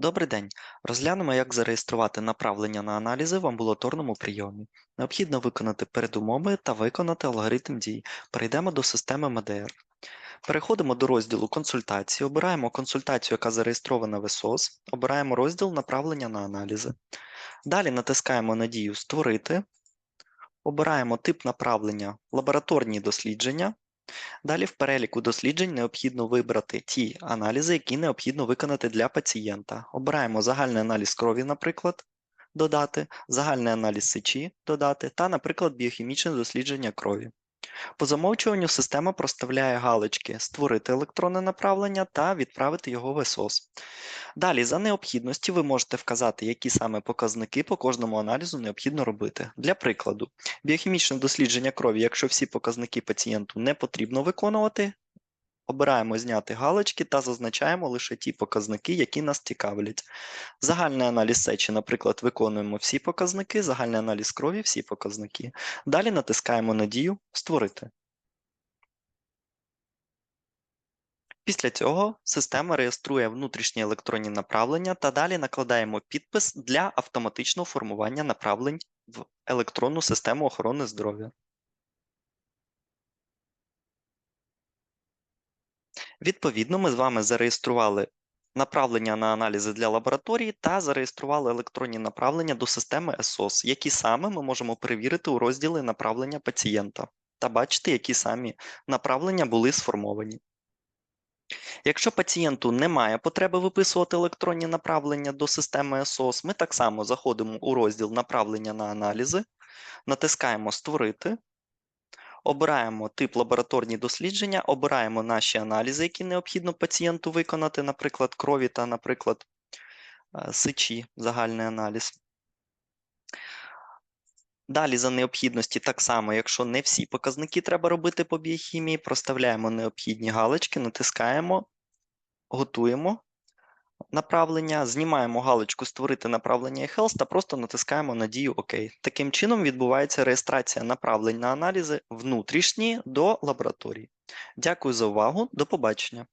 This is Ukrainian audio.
Добрий день. Розглянемо, як зареєструвати направлення на аналізи в амбулаторному прийомі. Необхідно виконати передумови та виконати алгоритм дій. Перейдемо до системи МДР. Переходимо до розділу консультації, обираємо консультацію, яка зареєстрована в ЕСОС, обираємо розділ направлення на аналізи. Далі натискаємо на дію Створити, обираємо тип направлення лабораторні дослідження. Далі в переліку досліджень необхідно вибрати ті аналізи, які необхідно виконати для пацієнта. Обираємо загальний аналіз крові, наприклад, додати, загальний аналіз сечі додати та, наприклад, біохімічне дослідження крові. По замовчуванню система проставляє галочки Створити електронне направлення та відправити його в ЕСОС. Далі, за необхідності, ви можете вказати, які саме показники по кожному аналізу необхідно робити. Для прикладу, біохімічне дослідження крові, якщо всі показники пацієнту не потрібно виконувати, обираємо зняти галочки та зазначаємо лише ті показники, які нас цікавлять. Загальний аналіз сечі, наприклад, виконуємо всі показники, загальний аналіз крові всі показники. Далі натискаємо на дію Створити. Після цього система реєструє внутрішні електронні направлення та далі накладаємо підпис для автоматичного формування направлень в електронну систему охорони здоров'я. Відповідно, ми з вами зареєстрували направлення на аналізи для лабораторії та зареєстрували електронні направлення до системи ЕСОС, які саме ми можемо перевірити у розділі направлення пацієнта та бачити, які самі направлення були сформовані. Якщо пацієнту немає потреби виписувати електронні направлення до системи СОС, ми так само заходимо у розділ направлення на аналізи, натискаємо Створити, обираємо тип лабораторні дослідження, обираємо наші аналізи, які необхідно пацієнту виконати, наприклад, крові та, наприклад, е, сечі, загальний аналіз. Далі за необхідності так само, якщо не всі показники треба робити по біохімії, проставляємо необхідні галочки, натискаємо, готуємо направлення, знімаємо галочку Створити направлення eHealth та просто натискаємо на дію ОК. Таким чином відбувається реєстрація направлень на аналізи внутрішні до лабораторії. Дякую за увагу, до побачення.